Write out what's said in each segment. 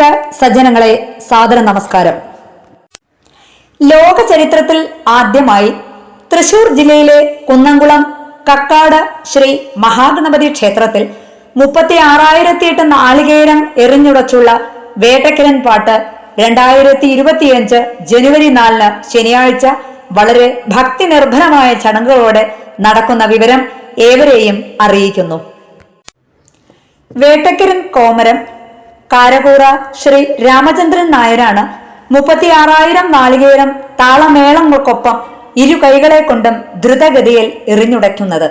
പ്രിയ സജ്ജനങ്ങളെ സാദര നമസ്കാരം. ലോക ചരിത്രത്തിൽ ആദ്യമായി തൃശൂർ ജില്ലയിലെ കുന്നംകുളം കക്കാട് ശ്രീ മഹാഗണപതി ക്ഷേത്രത്തിൽ മുപ്പത്തി ആറായിരത്തി എട്ട് നാളികേരം എറിഞ്ഞുടച്ചുള്ള വേട്ടക്കിരൻ പാട്ട് രണ്ടായിരത്തി ഇരുപത്തിയഞ്ച് ജനുവരി നാലിന് ശനിയാഴ്ച വളരെ ഭക്തി നിർഭരമായ ചടങ്ങുകളോടെ നടക്കുന്ന വിവരം ഏവരെയും അറിയിക്കുന്നു. വേട്ടക്കരൻ കോമരം കാരകൂറ ശ്രീ രാമചന്ദ്രൻ നായരാണ് മുപ്പത്തി ആറായിരം നാളികേരം താളമേളങ്ങൾക്കൊപ്പം ഇരു കൈകളെ കൊണ്ടും ദ്രുതഗതിയിൽ എറിഞ്ഞുടയ്ക്കുന്നത്.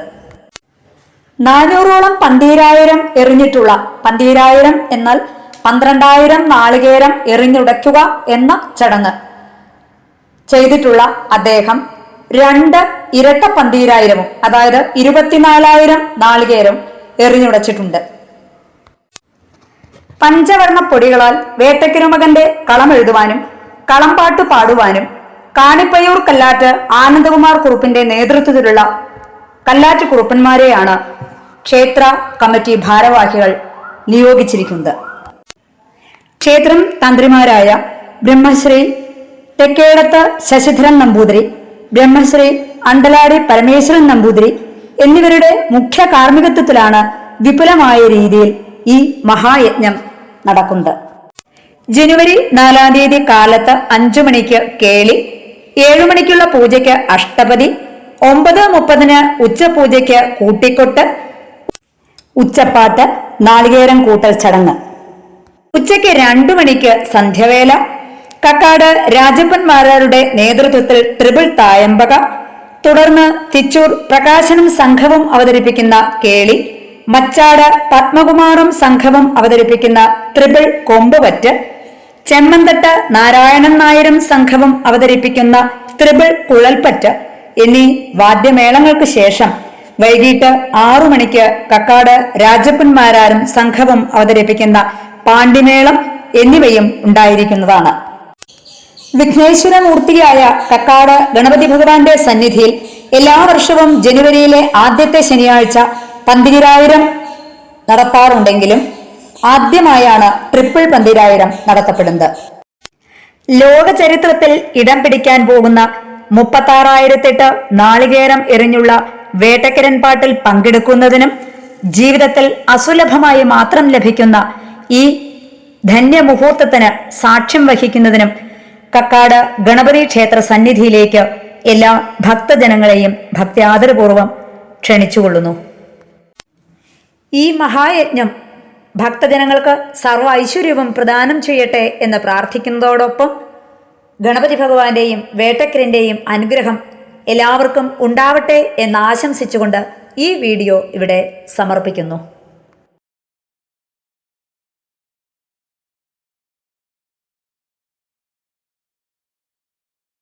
നാനൂറോളം പന്തീരായിരം എറിഞ്ഞിട്ടുള്ള പന്തീരായിരം എന്നാൽ പന്ത്രണ്ടായിരം നാളികേരം എറിഞ്ഞുടയ്ക്കുക എന്ന ചടങ്ങ് ചെയ്തിട്ടുള്ള അദ്ദേഹം രണ്ട് ഇരട്ട പന്തീരായിരവും അതായത് ഇരുപത്തിനാലായിരം നാളികേരം എറിഞ്ഞുടച്ചിട്ടുണ്ട്. പഞ്ചവർണ പൊടികളാൽ വേട്ടക്കിരുമകന്റെ കളമെഴുതുവാനും കളംപാട്ട് പാടുവാനും കാണിപ്പയ്യൂർ കല്ലാറ്റ് ആനന്ദകുമാർ കുറുപ്പിന്റെ നേതൃത്വത്തിലുള്ള കല്ലാറ്റ് കുറുപ്പന്മാരെയാണ് ക്ഷേത്ര കമ്മിറ്റി ഭാരവാഹികൾ നിയോഗിച്ചിരിക്കുന്നത്. ക്ഷേത്രം തന്ത്രിമാരായ ബ്രഹ്മശ്രീ തെക്കേടത്ത് ശശിധരൻ നമ്പൂതിരി ബ്രഹ്മശ്രീ അണ്ടലാടി പരമേശ്വരൻ നമ്പൂതിരി എന്നിവരുടെ മുഖ്യ കാർമ്മികത്വത്തിലാണ് വിപുലമായ രീതിയിൽ ഈ മഹായജ്ഞം നടക്കുന്നത് ജനുവരി നാലാം തീയതി കാലത്ത് അഞ്ചു മണിക്ക് കേളി ഏഴു മണിക്കുള്ള പൂജയ്ക്ക് അഷ്ടപതി ഒമ്പത് മുപ്പതിന് ഉച്ചപൂജയ്ക്ക് കൂട്ടിക്കൊട്ട് ഉച്ചപ്പാട്ട് നാളികേരം കൂട്ടൽ ചടങ്ങ്. ഉച്ചയ്ക്ക് രണ്ടു മണിക്ക് സന്ധ്യവേല കക്കാട് രാജപ്പൻമാരുടെ നേതൃത്വത്തിൽ ട്രിപിൾ തായമ്പക തുടർന്ന് തിച്ചൂർ പ്രകാശനം സംഘവും അവതരിപ്പിക്കുന്ന കേളി മച്ചാട് പത്മകുമാറും സംഘവും അവതരിപ്പിക്കുന്ന ത്രിപിൾ കൊമ്പുവറ്റ് ചെമ്മന്തട്ട് നാരായണൻ നായരും സംഘവും അവതരിപ്പിക്കുന്ന ത്രിപിൾ കുഴൽപ്പറ്റ് എന്നീ വാദ്യമേളങ്ങൾക്ക് ശേഷം വൈകിട്ട് ആറു മണിക്ക് കക്കാട് രാജപ്പന്മാരാരും സംഘവും അവതരിപ്പിക്കുന്ന പാണ്ടിമേളം എന്നിവയും ഉണ്ടായിരിക്കുന്നതാണ്. വിഘ്നേശ്വരമൂർത്തിയായ കക്കാട് ഗണപതി ഭഗവാന്റെ സന്നിധിയിൽ എല്ലാ വർഷവും ജനുവരിയിലെ ആദ്യത്തെ ശനിയാഴ്ച പന്തിരായിരം നടത്താറുണ്ടെങ്കിലും ആദ്യമായാണ് ട്രിപ്പിൾ പന്തിരായിരം നടത്തപ്പെടുന്നത്. ലോക ചരിത്രത്തിൽ ഇടം പിടിക്കാൻ പോകുന്ന മുപ്പത്താറായിരത്തെട്ട് നാളികേരം എറിഞ്ഞുള്ള വേട്ടക്കരൻ പാട്ടിൽ പങ്കെടുക്കുന്നതിനും ജീവിതത്തിൽ അസുലഭമായി മാത്രം ലഭിക്കുന്ന ഈ ധന്യമുഹൂർത്തത്തിന് സാക്ഷ്യം വഹിക്കുന്നതിനും കക്കാട് ഗണപതി ക്ഷേത്ര സന്നിധിയിലേക്ക് എല്ലാ ഭക്തജനങ്ങളെയും ഭക്തി ആദരപൂർവം ക്ഷണിച്ചുകൊള്ളുന്നു. ഈ മഹായജ്ഞം ഭക്തജനങ്ങൾക്ക് സർവ ഐശ്വര്യവും പ്രദാനം ചെയ്യട്ടെ എന്ന് പ്രാർത്ഥിക്കുന്നതോടൊപ്പം ഗണപതി ഭഗവാന്റെയും വേട്ടക്കരന്റെയും അനുഗ്രഹം എല്ലാവർക്കും ഉണ്ടാവട്ടെ എന്ന് ആശംസിച്ചുകൊണ്ട് ഈ വീഡിയോ ഇവിടെ സമർപ്പിക്കുന്നു.